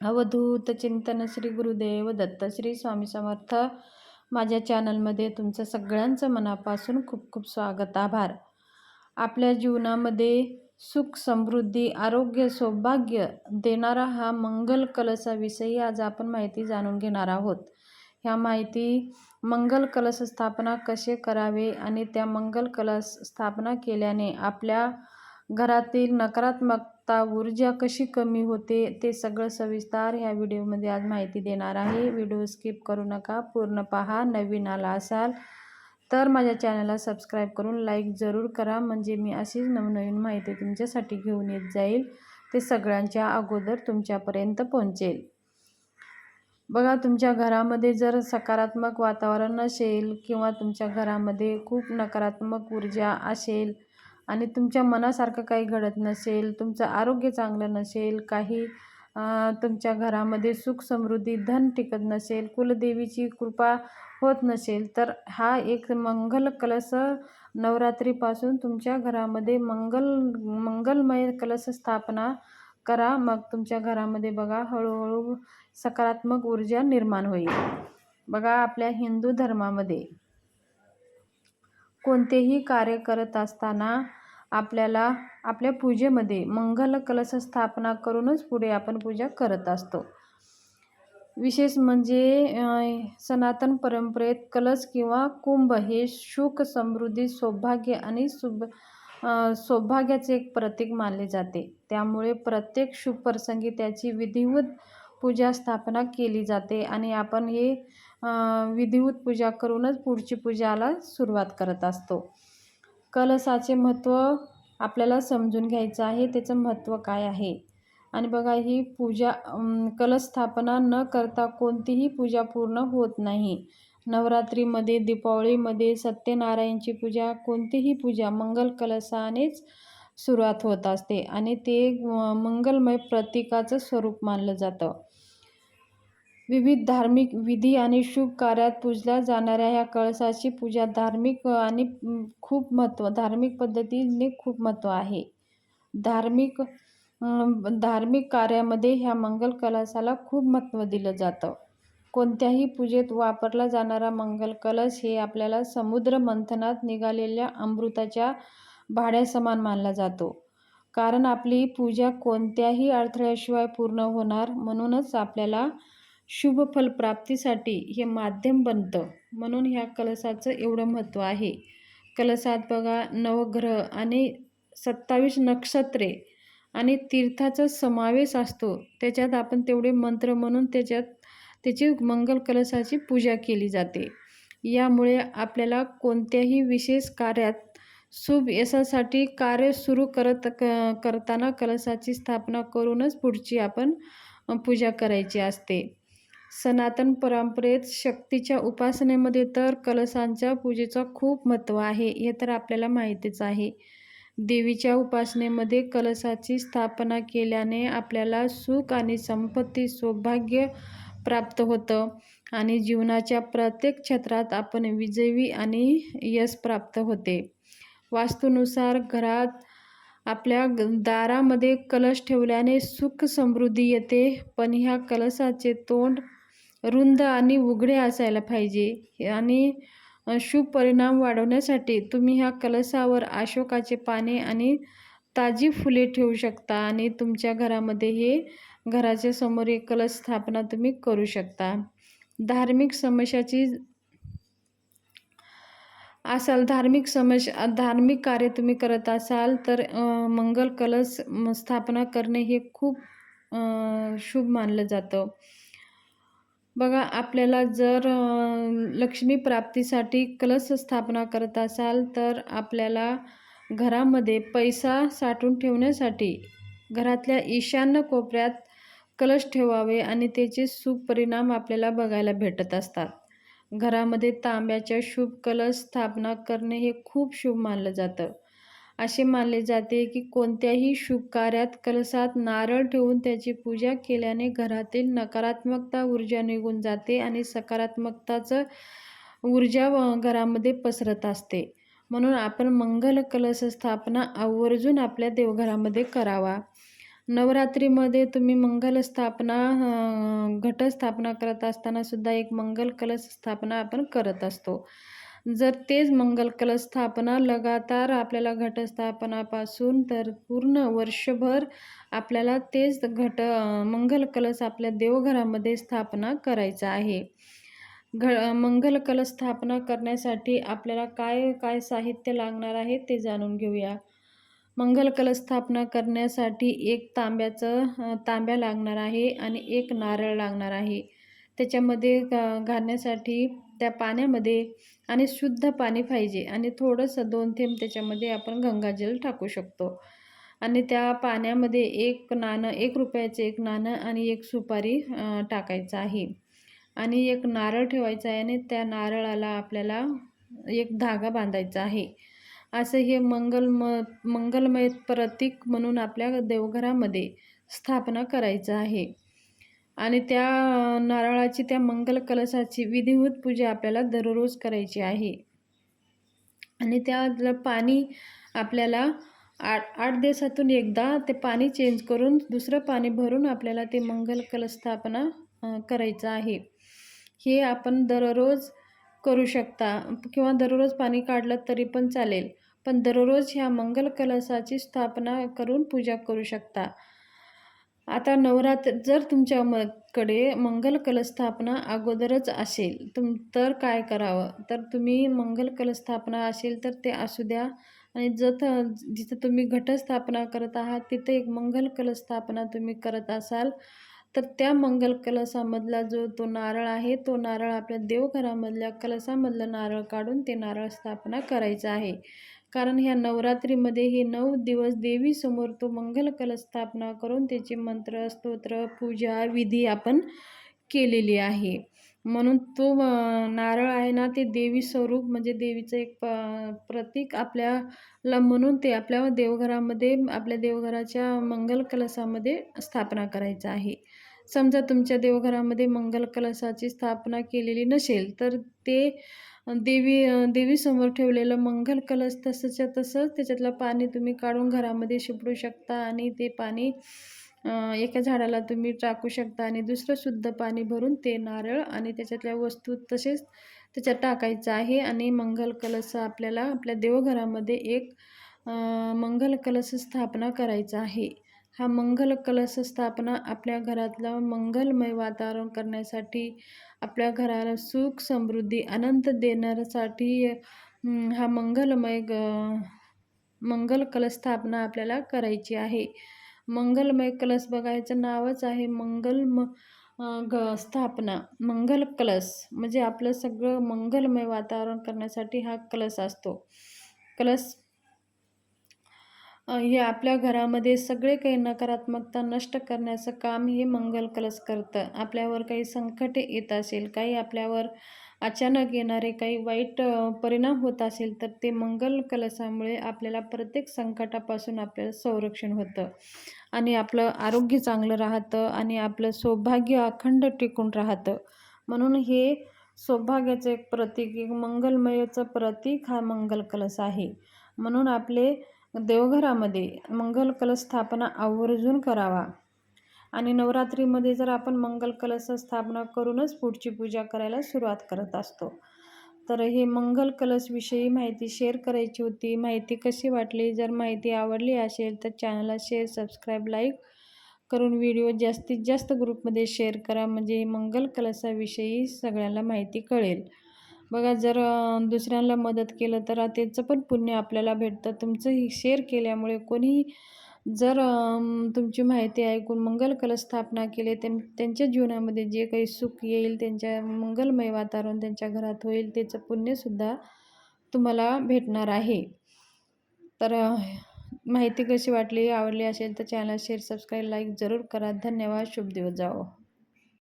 अवधूत चिंतन श्री गुरुदेव दत्त श्री स्वामी समर्थ. माझ्या चॅनलमध्ये तुमचं सगळ्यांचं मनापासून खूप खूप स्वागत आभार. आपल्या जीवनामध्ये सुख समृद्धी आरोग्य सौभाग्य देणारा हा मंगल कलशाविषयी आज आपण माहिती जाणून घेणार आहोत. ह्या माहिती मंगल कलश स्थापना कसे करावे आणि त्या मंगल कलश स्थापना केल्याने आपल्या घरातील नकारात्मकता ऊर्जा कशी कमी होते ते सगळं सविस्तर ह्या व्हिडिओमध्ये आज माहिती देणार आहे. व्हिडिओ स्किप करू नका पूर्ण पहा. नवीन आला असाल तर माझ्या चॅनलला सबस्क्राईब करून लाईक जरूर करा. म्हणजे मी अशीच नवनवीन माहिती तुमच्यासाठी घेऊन येत जाईल. ते सगळ्यांच्या अगोदर तुमच्यापर्यंत पोहोचेल. बघा तुमच्या घरामध्ये जर सकारात्मक वातावरण असेल किंवा तुमच्या घरामध्ये खूप नकारात्मक ऊर्जा असेल आणि तुमच्या मनासारखं काही घडत नसेल तुमचं आरोग्य चांगलं नसेल काही तुमच्या घरामध्ये सुख समृद्धी धन टिकत नसेल कुलदेवीची कृपा होत नसेल तर हा एक मंगल कलश नवरात्रीपासून तुमच्या घरामध्ये मंगल मंगलमय कलश स्थापना करा. मग तुमच्या घरामध्ये बघा हळूहळू सकारात्मक ऊर्जा निर्माण होईल. बघा आपल्या हिंदू धर्मामध्ये कोणतेही कार्य करत असताना आपल्याला आपल्या पूजेमध्ये मंगल कलश स्थापना करूनच पुढे आपण पूजा करत असतो. विशेष म्हणजे सनातन परंपरेत कलश किंवा कुंभ हे सुख समृद्धी सौभाग्य आणि सुभ सौभाग्याचे एक प्रतीक मानले जाते. त्यामुळे प्रत्येक शुभ प्रसंगी त्याची विधिवत पूजा स्थापना केली जाते आणि आपण हे विधिवत पूजा करूनच पुढची पूजाला सुरुवात करत असतो. कलसाचे महत्त्व आपल्याला समजून घ्यायचं आहे त्याचं महत्त्व काय आहे? आणि बघा ही पूजा कलश स्थापना न करता कोणतीही पूजा पूर्ण होत नाही. नवरात्रीमध्ये दीपावळीमध्ये सत्यनारायणची पूजा कोणतीही पूजा मंगल कलशानेच सुरुवात होत असते आणि ते मंगलमय प्रतीकाचं स्वरूप मानलं जातं. विविध धार्मिक विधी आणि शुभ कार्यात पूजल्या जाणाऱ्या ह्या कळसाची पूजा धार्मिक आणि खूप महत्त्व धार्मिक पद्धतीने खूप महत्त्व आहे. धार्मिक धार्मिक कार्यामध्ये ह्या मंगल कलशाला खूप महत्त्व दिलं जातं. कोणत्याही पूजेत वापरला जाणारा मंगल कलश हे आपल्याला समुद्र मंथनात निघालेल्या अमृताच्या भाड्यासमान मानला जातो. कारण आपली पूजा कोणत्याही अडथळ्याशिवाय पूर्ण होणार म्हणूनच आपल्याला शुभ फलप्राप्तीसाठी हे माध्यम बनतं. म्हणून ह्या कलशाचं एवढं महत्त्व आहे. कलशात बघा नवग्रह आणि सत्तावीस नक्षत्रे आणि तीर्थाचा समावेश असतो. त्याच्यात आपण तेवढे मंत्र म्हणून त्याच्यात त्याची मंगल कलशाची पूजा केली जाते. यामुळे आपल्याला कोणत्याही विशेष कार्यात शुभ यशासाठी कार्य सुरू करत क करताना कलशाची स्थापना करूनच पुढची आपण पूजा करायची असते. सनातन परंपरेत शक्तीच्या उपासनेमध्ये तर कलशांच्या पूजेचं खूप महत्त्व आहे हे तर आपल्याला माहितीच आहे. देवीच्या उपासनेमध्ये कलशाची स्थापना केल्याने आपल्याला सुख आणि संपत्ती सौभाग्य प्राप्त होतं आणि जीवनाच्या प्रत्येक क्षेत्रात आपण विजयी आणि यश प्राप्त होते. वास्तूनुसार घरात आपल्या दारामध्ये कलश ठेवल्याने सुख समृद्धी येते पण ह्या कलशाचे तोंड रुंद आणि उघडे असायला पाहिजे. आणि शुभ परिणाम वाढवण्यासाठी तुम्ही ह्या कलशावर अशोकाचे पाने आणि ताजी फुले ठेवू शकता आणि तुमच्या घरामध्ये हे घराच्या समोर एक कलश स्थापना तुम्ही करू शकता. धार्मिक समस्याची असाल धार्मिक समस्या धार्मिक कार्य तुम्ही करत असाल तर मंगल कलश स्थापना करणे हे खूप शुभ मानलं जातं. बघा आपल्याला जर लक्ष्मी प्राप्तीसाठी कलश स्थापना करत असाल तर आपल्याला घरामध्ये पैसा साठवून ठेवण्यासाठी घरातल्या ईशान्य कोपऱ्यात कलश ठेवावे आणि त्याचे सुपरिणाम आपल्याला बघायला भेटत असतात. घरामध्ये तांब्याच्या शुभ कलश स्थापना करणे हे खूप शुभ मानलं जातं. असे मानले जाते की कोणत्याही शुभ कार्यात कलशात नारळ ठेवून त्याची पूजा केल्याने घरातील नकारात्मकता ऊर्जा निघून जाते आणि सकारात्मकताचं ऊर्जा घरामध्ये पसरत असते. म्हणून आपण मंगल कलश स्थापना आवर्जून आपल्या देवघरामध्ये करावा. नवरात्रीमध्ये तुम्ही मंगल स्थापना घटस्थापना करत असताना सुद्धा एक मंगल कलश स्थापना आपण करत असतो. जर तेच मंगल कलश स्थापना लगातार आपल्याला घटस्थापनापासून तर पूर्ण वर्षभर आपल्याला तेच घट मंगल कलश आपल्या देवघरामध्ये स्थापना करायचा आहे. घ मंगल कलश स्थापना करण्यासाठी आपल्याला काय काय साहित्य लागणार आहे ते जाणून घेऊया. मंगल कलश स्थापना करण्यासाठी एक तांब्याचं तांब्या लागणार आहे आणि एक नारळ लागणार आहे. त्याच्यामध्ये घालण्यासाठी त्या पाण्यामध्ये आणि शुद्ध पाणी पाहिजे आणि थोडंसं दोन थेंब त्याच्यामध्ये आपण गंगाजल टाकू शकतो. आणि त्या पाण्यामध्ये एक नाणं एक रुपयाचं एक नाणं आणि एक सुपारी टाकायचं आहे. आणि एक नारळ ठेवायचा आहे आणि त्या नारळाला आपल्याला एक धागा बांधायचा आहे. असं हे मंगलम मंगलमय प्रतीक म्हणून आपल्या देवघरामध्ये स्थापना करायचं आहे. आणि त्या नारळाची त्या मंगल कलशाची विधिवत पूजा आपल्याला दररोज करायची आहे. आणि त्या पाणी आपल्याला आठ आठ दिवसातून एकदा ते पाणी चेंज करून दुसरं पाणी भरून आपल्याला ते मंगल कलश स्थापना करायचं आहे. हे आपण दररोज करू शकता किंवा दररोज पाणी काढलं तरी पण चालेल. पण दररोज ह्या मंगल कलशाची स्थापना करून पूजा करू शकता. आता नवरात्र जर तुमच्या म कडे मंगल कलस्थापना अगोदरच असेल तुम तर काय करावं? तर तुम्ही मंगल कलस्थापना असेल तर ते असू द्या. आणि जथं जिथं तुम्ही घटस्थापना करत आहात तिथे एक मंगल कलस्थापना तुम्ही करत असाल तर त्या मंगल कलशामधला जो तो नारळ आहे तो नारळ आपल्या देवघरामधल्या कलशामधलं नारळ काढून ते नारळ स्थापना करायचं आहे. कारण ह्या नवरात्रीमध्ये हे नऊ दिवस देवीसमोर तो मंगलकल स्थापना करून त्याचे मंत्र स्तोत्र पूजा विधी आपण केलेली आहे. म्हणून तो नारळ आहे ना ते देवी स्वरूप म्हणजे देवीचं एक प प्रतीक आपल्याला म्हणून ते आपल्या देवघरामध्ये आपल्या देवघराच्या मंगल कलशामध्ये स्थापना करायचं आहे. समजा तुमच्या देवघरामध्ये मंगल कलशाची स्थापना केलेली नसेल तर ते देवी देवीसमोर ठेवलेलं मंगल कलश तसंच्या तसंच त्याच्यातलं पाणी तुम्ही काढून घरामध्ये शिपडू शकता आणि ते पाणी एका झाडाला तुम्ही टाकू शकता आणि दुसरं शुद्ध पाणी भरून ते नारळ आणि त्याच्यातल्या वस्तू तसेच त्याच्यात टाकायचं आहे आणि मंगल कलश आपल्याला आपल्या देवघरामध्ये एक मंगल कलश स्थापना करायचा आहे. हा मंगल कलश स्थापना आपल्या घरातलं मंगलमय वातावरण करण्यासाठी आपल्या घराला सुख समृद्धी आनंद देण्यासाठी हा मंगलमय ग मंगल कलश स्थापना आपल्याला करायची आहे. मंगलमय कलश बघायचं नावच आहे मंगल म ग स्थापना. मंगल कलश म्हणजे आपलं सगळं मंगलमय वातावरण करण्यासाठी हा कलश असतो. कलश हे आपल्या घरामध्ये सगळे काही नकारात्मकता नष्ट करण्याचं काम हे मंगल कलश करतं. आपल्यावर काही संकटे येत असेल काही आपल्यावर अचानक येणारे काही वाईट परिणाम होत असेल तर ते मंगल कलशामुळे आपल्याला प्रत्येक संकटापासून आपल्याला संरक्षण होतं. आणि आपलं आरोग्य चांगलं राहतं आणि आपलं सौभाग्य अखंड टिकून राहतं. म्हणून हे सौभाग्याचं एक प्रतीक एक मंगलमयचं प्रतीक हा मंगल कलश आहे. म्हणून आपले देवघरामध्ये मंगल कलश स्थापना आवर्जून करावा. आणि नवरात्रीमध्ये जर आपण मंगल कलश स्थापना करूनच पुढची पूजा करायला सुरुवात करत असतो. तर हे मंगल कलशविषयी माहिती शेअर करायची होती. माहिती कशी वाटली? जर माहिती आवडली असेल तर चॅनलला शेअर सबस्क्राईब लाईक करून व्हिडिओ जास्तीत जास्त ग्रुपमध्ये शेअर करा. म्हणजे मंगल कलशाविषयी सगळ्यांना माहिती कळेल. बघा जर दुसऱ्यांना मदत केलं तर त्याचं पण पुण्य आपल्याला भेटतं. तुमचं ही शेअर केल्यामुळे कोणीही जर तुमची माहिती ऐकून मंगल कलश स्थापना केले त्यां त्यांच्या जीवनामध्ये जे काही सुख येईल त्यांच्या मंगलमय वातावरण त्यांच्या घरात होईल त्याचं पुण्यसुद्धा तुम्हाला भेटणार आहे. तर माहिती कशी वाटली आवडली असेल तर चॅनल शेअर सबस्क्राईब लाईक जरूर करा. धन्यवाद. शुभ दिवस जाओ